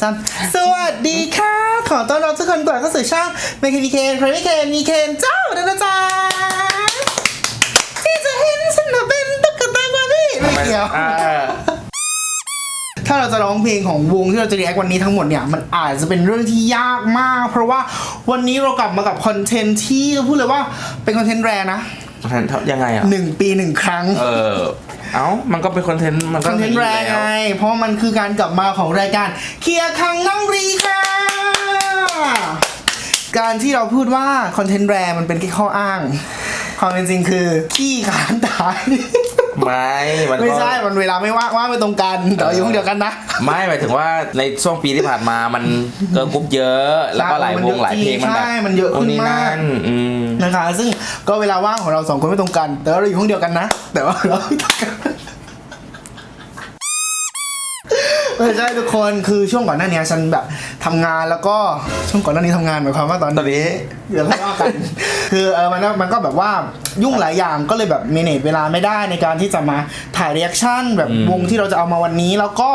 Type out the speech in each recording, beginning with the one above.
สามสวัสดีค่ะ ขอต้อนรับทุกคนกลับเข้าสู่ช่องเมคนิเคนใครไม่เคนมีเคนเจ้าเด้อนะจ๊ะที่จะเห็นฉันน่ะเป็นตุ๊กตาบาร์บี้ไม่เกี่ยว อ่าถ้าเราจะร้องเพลงของวงที่เราจะรีแอควันนี้ทั้งหมดเนี่ย มันอาจจะเป็นเรื่องที่ยากมาก เพราะว่าวันนี้เรากลับมากับคอนเทนต์ที่พูดเลยว่าเป็นคอนเทนต์แรนะยังไงอะหนึ่งปีหนึ่งครั้ง เออ เอ้ามันก็เป็นคอนเทนต์มันคก็อนเทนต์แรมีงยู่ไงแล้วเพราะมันคือการกลับมาของรายการ เคลียร์คังนั่งรีค่ะ การที่เราพูดว่าคอนเทนต์แรมันเป็นแค่ข้ออ้าง ความเป็นจริงคือขี้ขานตาย ไม่มันก็ไม่ใช่มันเวลาไม่ว่างว่างไม่ตรงกันแต่ว่าอยู่ห้องเดียวกันนะ ไม่หมายถึงว่าในช่วงปีที่ผ่านมามันเกิร์ลกรุ๊ปเยอะ แล้วก็หลายวงหลายเพลงมันแบบใช่มันเยอะขึ้นโมากนั่นอืม นะคะ ซึ่งก็เวลาว่างของเราสองคนไม่ตรงกัน แต่ว่าเราอยู่ห้องเดียวกันนะ แต่ว่าเราไม่ตรงกัน ไม่ใช่ทุกคนคือช่วงก่อนหน้านี้ฉันแบบทำงานแล้วก็ช่วงก่อนหน้านี้ทำงานหมายความว่าตอนตอนนี้ เดี๋ยวค่อยว่ากัน คือเออมันก็มันก็แบบว่ายุ่งหลายอย่างก็เลยแบบเมเนจเวลาไม่ได้ในการที่จะมาถ่ายเรีแอคชั่นแบบอืมวงที่เราจะเอามาวันนี้ แล้วก็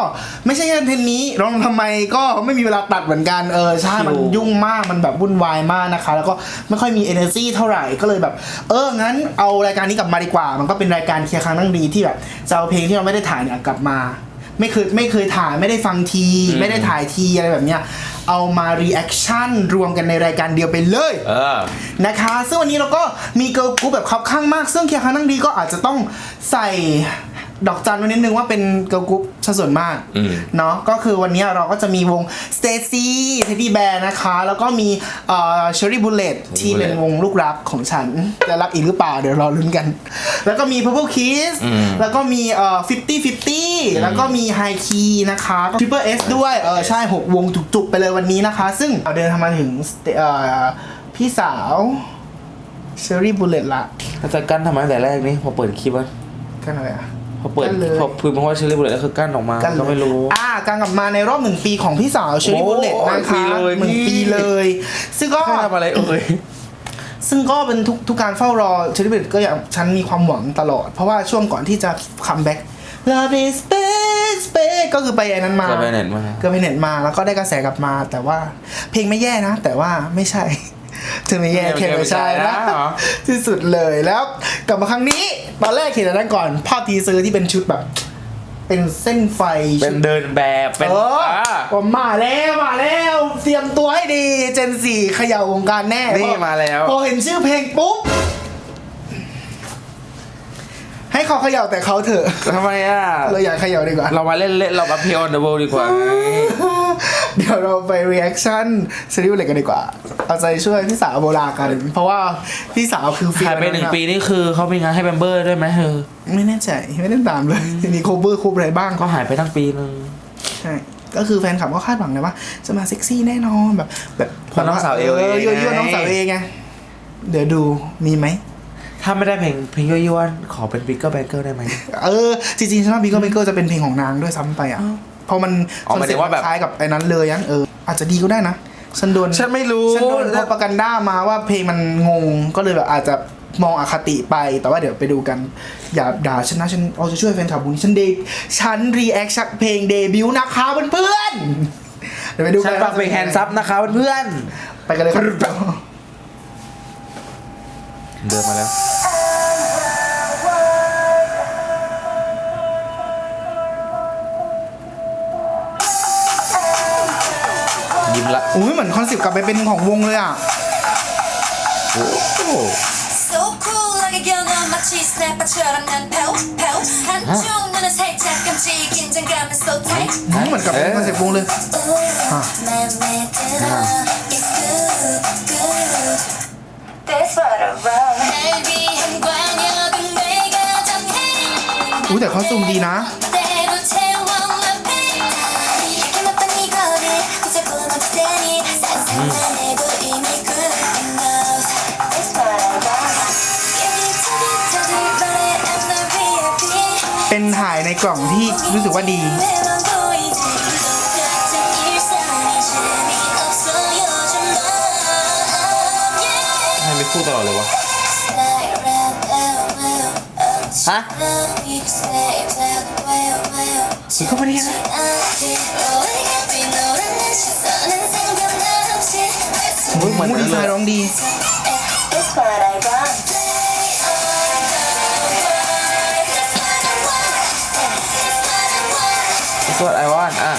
ไม่ใช่แค่คอนเทนต์นี้ร้องทำไมก็ไม่มีเวลาตัดเหมือนกันเออใช่มันยุ่งมากมันแบบวุ่นวายมากนะคะ แล้วก็ไม่ค่อยมี energy เท่าไหร่ก็เลยแบบ เอองั้นเอารายการนี้กลับมาดีกว่า มันก็เป็นรายการเคลียร์ครั้งนั่งดีที่แบบจะเอาเพลงที่เราไม่ได้ถ่ายเนี่ยกลับมา ไม่เคยไม่เคยถ่ายไม่ได้ฟังที ไม่ได้ถ่ายทีอะไรแบบเนี้ยเอามา reaction รวมกันในรายการเดียวไปเลยเออนะคะ ซึ่งวันนี้เราก็มีเกิร์ลกรุ๊ปแบบคับข้างมาก ซึ่งเคียร์คันนั่งดีก็อาจจะต้องใส่ ดอกจันไว้นิดนึงว่าเป็นเกิร์ลกรุ๊ปซะส่วนมากอืมเนาะก็คือวันนี้เราก็จะมีวง Stacy Teddy Bear นะคะ แล้วก็มีเอ่อ Cherry Bullet ที่เป็นวงลูกรักของฉัน จะรักอีกหรือเปล่า เดี๋ยวรอลุ้นกัน แล้วก็มี Purple Kiss อืมแล้วก็มีเอ่อ50 50 แล้วก็มี High Key นะคะ Triple S ด้วยเออใช่ 6 วงจุกๆ ไปเลยวันนี้นะคะ ซึ่งเราเดินทางมาถึงเอ่อพี่สาว Cherry Bullet ละถ้าจะกั้นทำไมตั้งแต่แรกนี่พอเปิดคลิปว่ากันอะไรอะ พอเปิดกั้นเลย พอพูดมาว่าเชอรี่บุลเลตก็คือกั้นออกมากันเลยก็ไม่รู้ อ่าการกลับมาในรอบหนึ่งปีของพี่สาว Cherry โอ้ Bullet นะคะปีเลยหนึ่งพี่ปีเลยซึ่งก็ไม่ทำอะไรเอ่ย ซึ่งก็เป็นทุกทุกการเฝ้ารอเชอรี่เบก็อย่างฉันมีความหวังตลอด เพราะว่าช่วงก่อนที่จะคัมแบ็ก Love is space space ก็คือไปไอ้นั้นมาก็ไปเน็ตมา ก็ไปเน็ตมาแล้วก็ได้กระแสกลับมา แต่ว่าเพลงไม่แย่นะ แต่ว่าไม่ใช่เธอไม่แย่แค่ไม่ใช่นะเหรอที่สุดเลยแล้วกลับมาครั้งนี้ ตอนแรกเห็นอันนั้นก่อน ภาพทีซื้อที่เป็นชุดแบบ เป็นเส้นไฟเป็ชุนดเดินแบบเป็นเอออ่า ผมมาแล้วมาแล้วเตรียมตัวให้ดีเจนสี่เขย่าวงการแน่นี่พอมาแล้ว พอเห็นชื่อเพลงปุ๊บ ให้เขาเขย่าแต่เขาเถอะทำไมอะ เราอยากเขย่าดีกว่าเรามาเล่นเล่นเรามาเพลย์ออนเดอะเวิลด์ดีกว่า เดี๋ยวเราไป reaction ซีรีส์เล็กกันดีกว่า เอาใจช่วยพี่สาวโบรากัน เพราะว่าพี่สาวคือฟิลหายไปหนึ่งปีนี่คือเขามีงานให้แบมเบอร์ด้วยไหมเธอไม่แน่ใจไม่ได้ตามเลยมีโคเวอร์คูบอะไรบ้างก็หายไปตั้งปีนึงใช่ก็คือแฟนคลับก็คาดหวังเลยว่าจะมาเซ็กซี่แน่นอนแบบ แบบเพราะน้องสาวเอลเออเองยั่วยั่วไงน้องสาวเองไงเดี๋ยวดูมีไหมถ้าไม่ได้เพลงเพลงยั่วๆขอเป็นบิ๊กเกอร์แบงเกอร์ได้ไหมเออจริงๆฉันว่าบีเกิลเบเกอร์จะเป็นเพลงของนางด้วยซ้ำไปอะ เพราะมันอ๋อหมายถึงว่าแบบ คล้ายกับไอ้นั้นเลยยังเอออาจจะดีก็ได้นะฉันโดนฉันไม่รู้ฉันโดนพอปากันด้ามาว่าเพลงมันงงก็เลยแบบอาจจะมองอคติไปแต่ว่าเดี๋ยวไปดูกัน อย่าด่าฉันนะฉันเอาจะช่วยแฟนคลับบุญฉันเดฉันรีแอคชั่นเพลงเดบิวต์นะคะเพื่อนๆเดี๋ยวไปดูกัฉันฟังเพลงแฮนซับนะคะเพื่อนไปกันเลยครับเดินมาแล้ว ละ อุ้ยเหมือนคอนเซ็ปต์กลับไปเป็นของวงเลยอ่ะ โอ้โห So cool하게 겨눈 마치 스냅퍼처럼 난 pout pout 한쪽 눈은 살짝 깜찍 긴장감은 so tight อืมเหมือนกับเป็นคอนเซ็ปต์วงเลย Ooh, 맘에 들어 It's good good That's what I want 날 위한 관여는 내가 정해 อุ้ยแต่เขาซูมดีนะ 그 เป็นถ่ายในกล่องที่รู้สึกว่าดีทำไมไม่พูดตลอดเลยวะ ฮะมันก็ไม่ได้นะ มูดีไซน์ร้องดี เอ๊ะเปิดอะไรบ้างสวดไอวอนอะ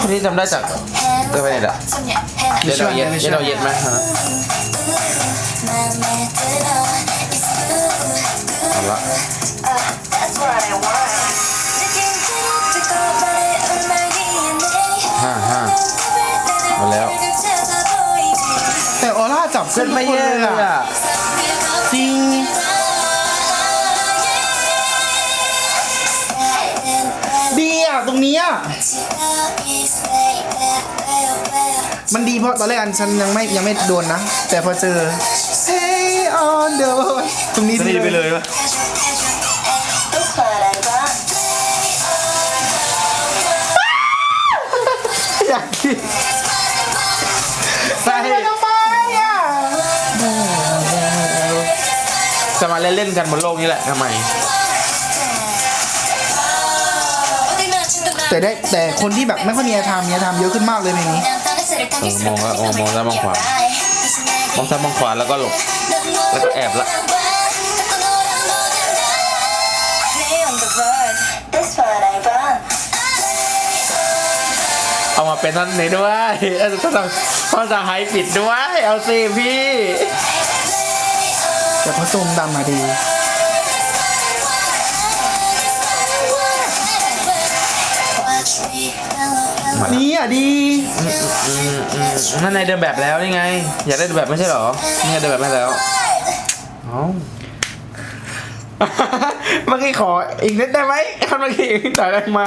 คนที่จำได้จากเจอไปไหนล่ะ เย็นเอาเย็นเย็นเอาเย็นไหมฮะ เอาละห้าห้ามาแล้ว แต่ออร่าจับเส้นไม่แย่เลยอะจริงดีอะ ตรงนี้อะ มันดีเพราะตอนแรกอันฉันยังไม่ยังไม่โดนนะ แต่พอเจอเ Hey on the road ตรงนี้ดีไปเลยปะอยากกินใช่ทำไมอะจะมาเล่นๆกันบนโลกนี้แหละทำไม แต่ได้แต่คนที่แบบไม่ค่อยมีแอร์ไทม์มีแอร์ไทม์เยอะขึ้นมากเลยเพลงนี้เออมองแล้วโอ้มองแล้วมองขวา มองซ้ายมองขวาแล้วก็หลบ แล้วก็แอบละ That's what I want. เอามาเป็นนั่นนี้ด้วยเออก็ต้องต้องจะให้ปิดด้วย เอาสิพี่แต่เขาทรงดำมาดี Watch me mellow, mellow. นี่อะดีนั่นในเดินแบบแล้วนี่ไง อยากได้เดินแบบไม่ใช่หรอ นี่เดินแบบให้แล้วเอ้าเมื่อกี้ขออีกนิดได้ไหมคนเมื่อกี้ต่อยได้ไหม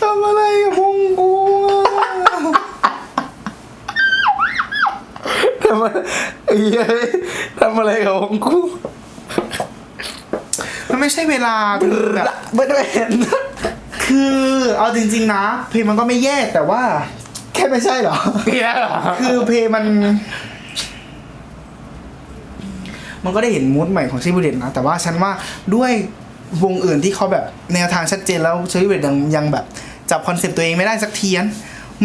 ทำอะไรกับพงกูทำอะไรทำอะไรกับของกู มันไม่ใช่เวลาคือแบบไม่ได้เห็นคือเอาจริง ๆ นะ เพลงมันก็ไม่แย่แต่ว่า แค่ไม่ใช่เหรอเหี้ยเหรอคือเพลงมัน มันก็ได้เห็นมูดใหม่ของชิบุเดตนะ แต่ว่าฉันว่าด้วยวงอื่นที่เขาแบบแนวทางชัดเจนแล้วชิบุเดตยังยังแบบ จับคอนเซปต์ตัวเองไม่ได้สักเทียน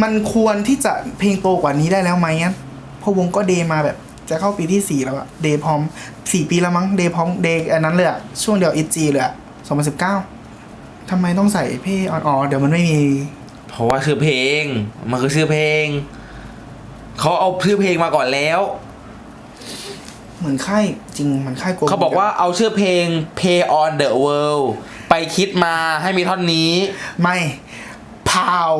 มันควรที่จะเพลงโตกว่านี้ได้แล้วไหมอะเพราะวงก็เดย์มาแบบ จะเข้าปีที่สี่แล้วอะเดย์พร้อมสี่ปีแล้วมั้งเดย์พร้อมเดย์อันนั้นเลยอะช่วงเดียวอีจีเลยอะสองพันสิบเก้าทำไมต้องใส่เพลงอ๋อเดี๋ยวมันไม่มี เพราะว่าชื่อเพลง มันคือชื่อเพลง เขาเอาชื่อเพลงมาก่อนแล้ว เหมือนค่ายจริงเหมือนค่ายโกเขาบอกว่าเอาชื่อเพลง Play on the World ไปคิดมาให้มีท่อนนี้ ไม่พาว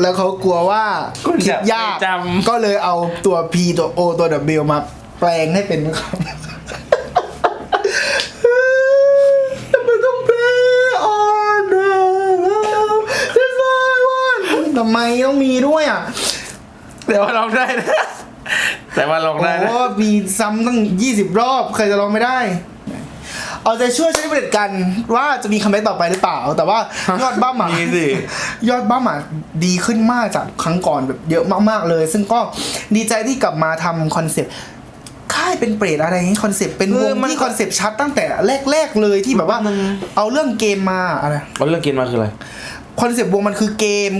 แล้วเขากลัวว่าคุณคิจะดยาก ไม่จำ ก็เลยเอาตัว P ตัว O ตัว W มาแปลงให้เป็นคำทำไมต้องเพลออนเดอร์เ That's what I want ทำไมต้องมีด้วยอะ แต่ว่าลองได้นะแต่ว่าลองโอ้ได้นะมีซ้ำตั้ง 20 รอบ ใครจะร้องไม่ได้ เอาใจช่วยใช้บริกันว่าจะมีคัมแบ็กต่อไปหรือเปล่า แต่ว่ายอดบ้าหมามีสิ ยอดบ้าหมาดีขึ้นมากจากครั้งก่อนแบบเยอะมากๆเลย ซึ่งก็ดีใจที่กลับมาทำคอนเซปต์ค่ายเป็นเปรตอะไรอย่างนี้คอนเซปต์เป็นวงที่คอนเซปต์ชัดตั้งแต่แรกๆเลยที่แบบว่า เอาเรื่องเกมมาอะไร เอาเรื่องกินมาคืออะไร คอนเซปต์วงมันคือเกม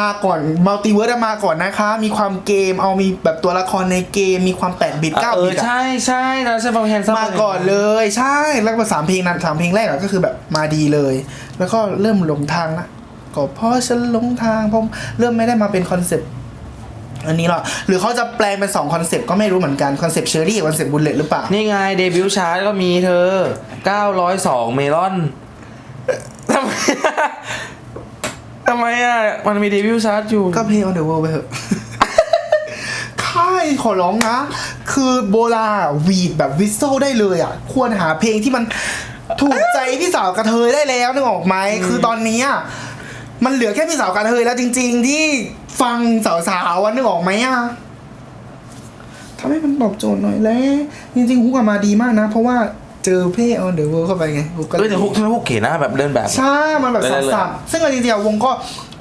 มาก่อนมัลติเวิร์สมาก่อนนะคะ มีความเกมเอามีแบบตัวละครในเกมมีความ8บิต9เอบิอตอะใช่ใช่เราใช่ฟังแฮนซัมมาก่อนเลยใช่แล้วก็สามเพลงนั้นสามเพลงแรกอะก็คือแบบมาดีเลย แล้วก็เริ่มหลงทางละก็เพราะฉันหลงทางเพราะเริ่มไม่ได้มาเป็นคอนเซปต์อันนี้หรอกหรือเขาจะแปลงเป็นสองคอนเซปต์ก็ไม่รู้เหมือนกันคอนเซปต์เชอรี่กับคอนเซปต์บุลเลตหรือเปล่า นี่ไงเดบิวต์ชาร์ตก็มีเธอ 902 เมลอนทำไม ทำไมอะ มันมีเดบิวต์ชาร์ตอยู่ ก็เพลง on the world ไปเถอะ ค่ายขอร้องนะ คือโบลาวีดแบบวิสโซได้เลยอะ ควรหาเพลงที่มันถูกใจพี่สาวกระเทยได้แล้วนึกออกไหม คือตอนนี้อะมันเหลือแค่พี่สาวกระเทยแล้วจริง ๆ ที่ฟังสาวๆอะนึกออกไหมอะทำให้มันตอบโจทย์หน่อยแล้ว จริงๆฮุกอะมาดีมากนะ เพราะว่า เจอเพลง on the world เข้าไปไงฮุกก็เอ้ยแต่ฮุกทำไมฮุกเก๋นะแบบเดินแบบ ใช่ มันแบบได้เลยสับๆซึ่งเอาจริงๆอะวงก็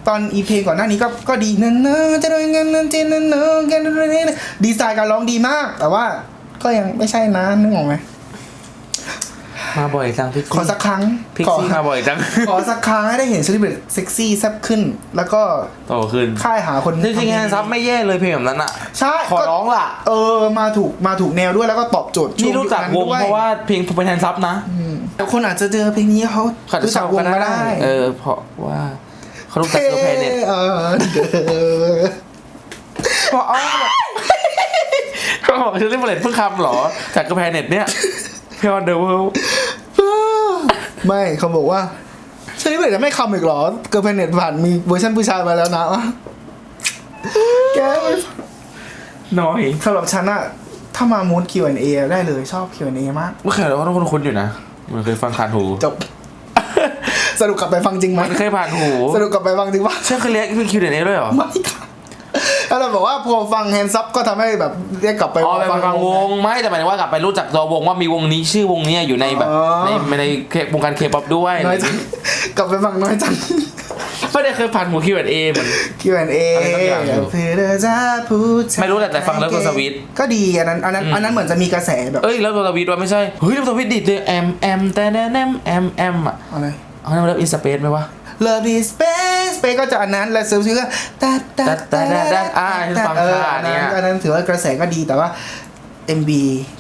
ตอนอีเพลงก่อนหน้านี้ก็ก็ดีเนเนอะจะโดนเงินเงินเจนเนเนอะแกนดีไซน์การร้องดีมาก แต่ว่าก็ยังไม่ใช่นะนึกออกไหม มาบ่อยจังพิกขอสักครั้งพิกขอซี่มาบ่อยจังขอสักครั้งให้ได้เห็นเซเลบริตเซ็กซี่แซ่บขึ้น แล้วก็โตขึ้นค่ายหาคนจริงๆแฮนด์ซับไม่แย่เลยเพลงแบบนั้นอะใช่ขอร้องล่ะ เออมาถูกมาถูกแนวด้วยแล้วก็ตอบโจทย์ช่นี่วงรู้จักยุวคงนั้นด้วยเพราะว่าเพลงเป็นแฮนด์ซับนะแต่คนอาจจะเจอเพลงนี้เขาเขาจะรู้ชจัอกบวก็งก็ได้ ได้เออ เพราะว่าเขารู้จักตัวแพนเน็ตเออเออเพราะอ้าวเขาบอกชื่อเล่นบอลเลตเพิ่งคำเหรอ จากกระแพเน็ตเนี่ย เพลเดอร์เวิล ไม่เขาบอกว่าเซเลบริตจะไม่คำอีกเหรอ เกิร์ลเพนเน็ตผ่านมีเวอร์ชันผู้ชายมาแล้วนะวะแกไม่น้อยสำหรับฉันอะถ้ามามูด Q&A ได้เลยชอบ Q&A มาก เมื่อเคยเราต้องคุ้นๆอยู่นะ มันเคยฟังผ่านหูจบสรุปกลับไปฟังจริงไหมมันเคยผ่านหู สรุปกลับไปฟังจริงปะใช่เคยเรียกเป็นคิวเดนเอด้วยเหรอ ไม่ค่ะ แล้วเราบอกว่าพอฟังแฮนด์ซับก็ทำให้แบบเรียกกลับไปอ๋อไปฟังวงไม่แต่หมายถึงว่ากลับไปรู้จักตัววงว่ามีวงนี้ชื่อวงเนี้ยอยู่ในแบบอ๋อในในเควงการเคป๊อปด้วยน้อยจังกลับไปฟังน้อยจังไม่ได้เคยผ่านหูคิวเอเหมือน Q&A อะไรสักอย่างอยู่เพื่อจะพูดไม่รู้แหละแต่ฟังแล้วก็สวีทก็ดีอันนั้นอันนั้นอันนั้นเหมือนจะมีกระแสแบบเอ้ยแล้วตัวทวิตว่าไม่ใช่เฮ้ยแล้วตัวทวิตดิดเลยแอมแอมแต่แนมแอมแอมแอมอะอะไรเอาแล้วอินสเปซไหมวะ Love is space space ก็จะอันนั้นและเซิร์ฟชื่อก็ตัดตัดตัดตัดตัดอ่าฟังเออค่ะอันเนี่นั้นยอันนั้นถือว่ากระแสก็ดีแต่ว่า MB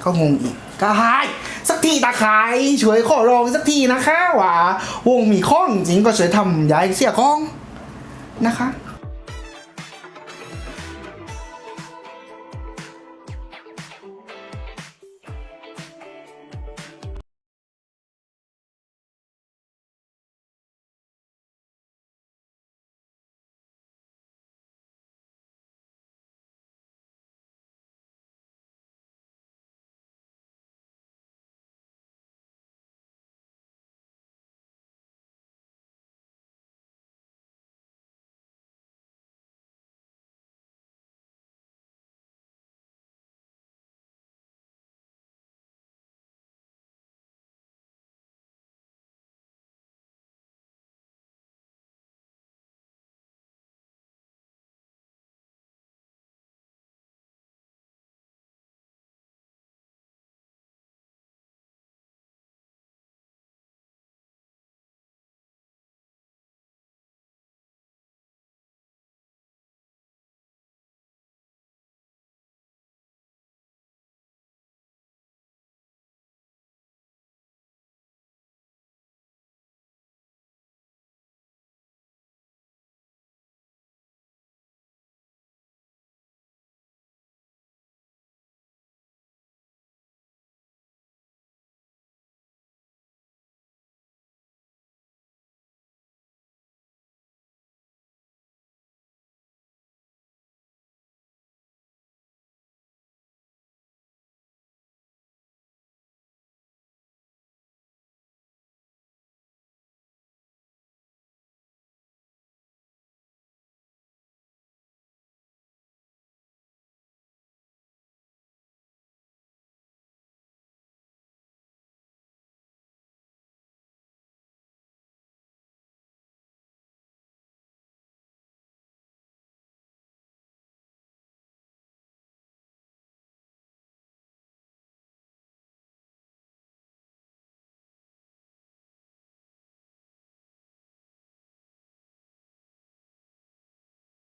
ก็งงอีกก็หายสักทีตาขายช่วยขอร้องสักทีนะคะว่าวงมีข้องจริงก็ช่วยทำย้ายเสียข้องนะคะ